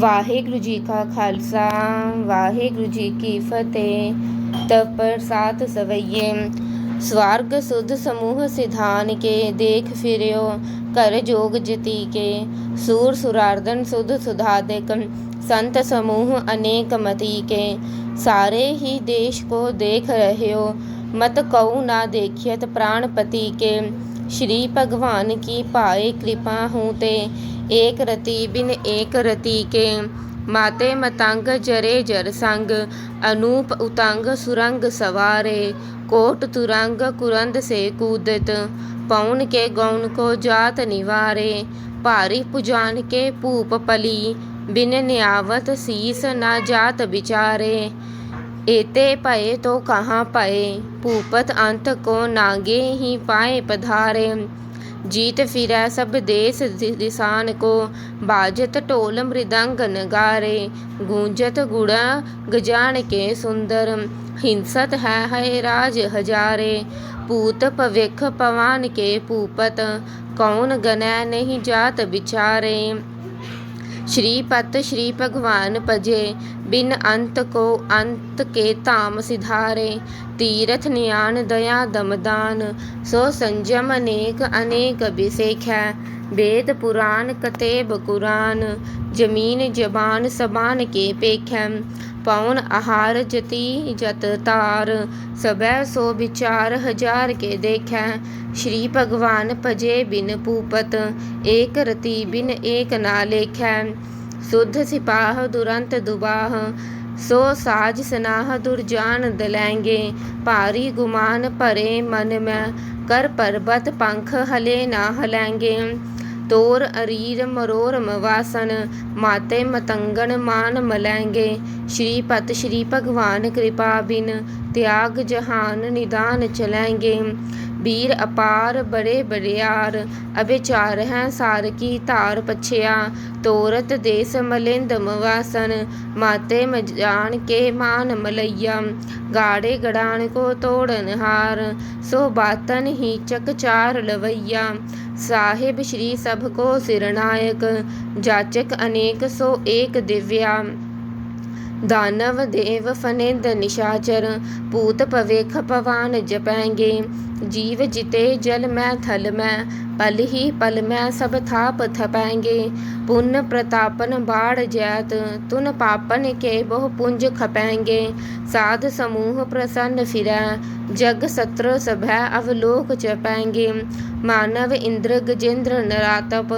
ਵਾਹਿਗੁਰੂ ਜੀ ਕਾ ਖਾਲਸਾ ਵਾਹਿਗੁਰੂ ਜੀ ਕੀ ਫਤਿਹ ਤਪ ਪ੍ਰਸਾਦ ਸਵਈਏ ਸਵਰਗ ਸੁਧ ਸਮੂਹ ਸਿਧਾਨ ਕੇ ਦੇਖ ਫਿਰਿਓ ਕਰ ਜੋਗ ਜਤੀ ਕੇ ਸੂਰ ਸੁਰਾਰਦਨ ਸੁਧ ਸੁਧਾਦਿਕ संत समूह अनेक मति के सारे ही देश को देख रहे हो मत कऊ ना देखियत प्राणपति के श्री भगवान की पाए कृपा हूँ ते ਏਕ ਰਤੀ ਬਿਨ ਏਕ ਰਤੀ ਕੇ ਮਾਤੇ ਮਤੰਗ ਜਰੇ ਜਰ ਸੰਗ, ਅਨੂਪ ਉਤੰਗ ਸੁਰੰਗ ਸਵਾਰੇ, ਕੋਟ ਤੁਰੰਗ ਕੁਰੰਦ ਸੇ ਕੂਦਤ ਪੌਣ ਕੇ ਗੌਣ ਕੋ ਜਾਤ ਨਿਵਾਰੇ, ਭਾਰੀ ਪੁਜਾਨ ਕੇ ਭੂਪ ਪਲੀ, ਬਿਨ ਨਿਆਵਤ ਸੀਸ ਨਾ ਜਾਤ ਵਿਚਾਰੇ। ਏਤੇ ਭਏ ਤੋ ਕਹਾਂ ਭਏ, ਭੂਪਤ ਅੰਤ ਕੋ ਨਾਗੇ ਹੀ ਪਾਏ ਪਧਾਰੇ। जीत फिरै सब देश दि- दिसान को बाजत ढोल मृदंग नगारे गूंजत गुड़ा गजान के सुंदर हिंसत है है राज हजारे पूत पविख पवान के पूपत कौन गनै नहीं जात बिचारे श्रीपत श्री भगवान भजे बिन अंत को अंत के धाम सिधारे तीरथ न्यान दया दमदान सो संजम अनेक अनेक अभिषेक है वेद पुराण कतेब कुरान जमीन जबान सबान के पेख ਪਉਨ ਆਹਾਰ ਜਤੀ ਜਤ ਤਾਰ ਸਬੈ ਸੋ ਵਿਚਾਰ ਹਜ਼ਾਰ ਕੇ ਦੇਖੈ। ਸ਼੍ਰੀ ਭਗਵਾਨ ਭਜੇ ਬਿਨ ਪੂਪਤ ਏਕ ਰਤੀ ਬਿਨ ਏਕ ਨਾ ਲੇਖੈ। ਸੁਧ ਸਿਪਾਹ ਦੁਰੰਤ ਦੁਬਾਹ, ਸੋ ਸਾਜ ਸਨਾਹ ਦੁਰਜਾਨ ਦਲੈਂਗੇ। ਭਾਰੀ ਗੁਮਾਨ ਭਰੇ ਮਨ ਮੈਂ, ਕਰ ਪਰਬਤ ਪੰਖ ਹਲੇ ਨਾ ਹਲੈਂਗੇ। ਤੋਰ ਅਰੀਰ ਮਰੋਰਮ ਵਾਸਨ ਮਾਤੇ ਮਤੰਗਣ ਮਾਨ ਮਲੈਂਗੇ ਸ਼੍ਰੀ ਪਤ ਸ਼੍ਰੀ ਭਗਵਾਨ ਕਿਰਪਾ ਬਿਨ, ਤਿਆਗ ਜਹਾਨ ਨਿਦਾਨ ਚਲੈਂਗੇ ਬੀਰ ਅਪਾਰ ਬੜੇ ਬਰਿਆਰ ਅਬੇ ਚਾਰ ਹੈ ਸਾਰ ਕੀ ਧਾਰ ਪਛਿਆ। ਤੋਰਤ ਦੇਸ ਮਲਿੰਦਮ ਵਾਸਨ ਮਾਤੇ ਮਜਾਨ ਕੇ ਮਾਨ ਮਲਈਆ। ਗਾੜੇ ਗੜਾਨ ਕੋ ਤੋੜਨ ਹਾਰ, ਸੋ ਬਾਤਨ ਹੀ ਚਕ ਚਾਰ ਲਵਈਆ। ਸਾਹਿਬ ਸ਼੍ਰੀ ਸਭ ਕੋ ਸਿਰਨਾਇਕ ਜਾਚਕ ਅਨੇਕ ਸੋ ਏਕ ਦਿਵਿਆ। ਦਾਨਵ ਦੇਵ ਫਨਿੰਦ ਨਿਸ਼ਾਚਰ, ਭੂਤ ਭਵੇਖ ਭਵਾਨ ਜਪੈਂਗੇ। ਜੀਵ ਜਿਤੇ ਜਲ ਮੈਂ ਥਲ ਮੈਂ, ਪਲ ਹੀ ਪਲ ਮੈਂ ਸਭ ਥਾਪ ਥਪੈਂਗੇ। ਪੁੰਨ ਪ੍ਰਤਾਪਨ ਬਾੜ ਜੈਤ, ਤੁਨ ਪਾਪਨ ਕੇ ਬਹੁ ਪੁੰਜ ਖਪੈਂਗੇ। ਸਾਧ ਸਮੂਹ ਪ੍ਰਸੰਨ ਫਿਰੈ, ਜਗ ਸਤਰ ਸਭੈ ਅਵਲੋਕ ਚਪੈਂਗੇ ਮਾਨਵ ਇੰਦਰ ਗਜੇਂਦਰ ਨਰਾਤਪ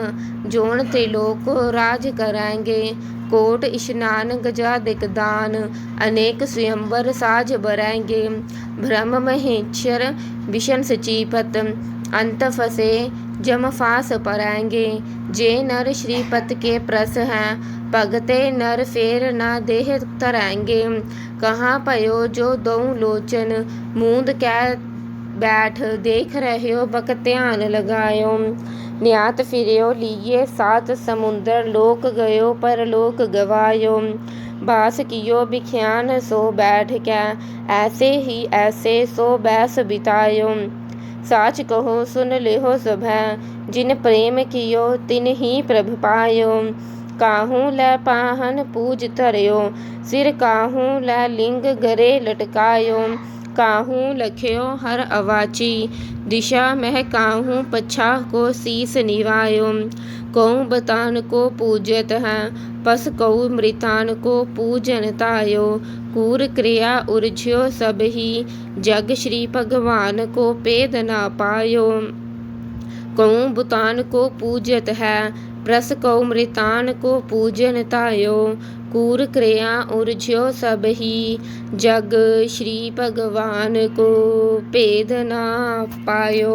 ਜੋਣ ਤੇ ਲੋਕ ਰਾਜ ਕਰਾਂਗੇ। ਕੋਟ ਇਸ਼ਨਾਨ ਗਜਾ गजादिक दान, अनेक स्वयंवर साज बरैंगे ब्रह्म महेश्वर विशन सचीपत, अंत फसे, जम फास पराएँगे। जे नर श्रीपत के प्रस हैं भगते नर फेर ना देह तराएँगे। कहाँ पयो जो दो लोचन, मूंद कै बैठ देख रहे हो, बक ध्यान लगायो। न्यात फिरियो लिए सात समुंदर, लोक गयो पर लोक गवायो। बास कियो बिख्यान, सो बैठ कै। ऐसे ही ऐसे सो बैस बितायो। साच कहो, सुन लेहो सभै। जिन प्रेम कियो, तिन ही प्रभ पायो। काहू लै पाहन पूज धर्यो? सिर काहू लै लिंग गरे लटकायो? काहू लख्यो हर अवाची? दिशा मह काहू पछा को शीस निवायो? को पूजत है पस कऊ मृतान को पूजन तायो कूर क्रिया उर्ज्यो सब ही जग श्री भगवान को पेद ना पायो कऊ बुतान को पूजत है प्रस कऊ मृतान को पूजन तायो कूर क्रिया उर्ज्यो सब ही जग श्री भगवान को भेद ना पायो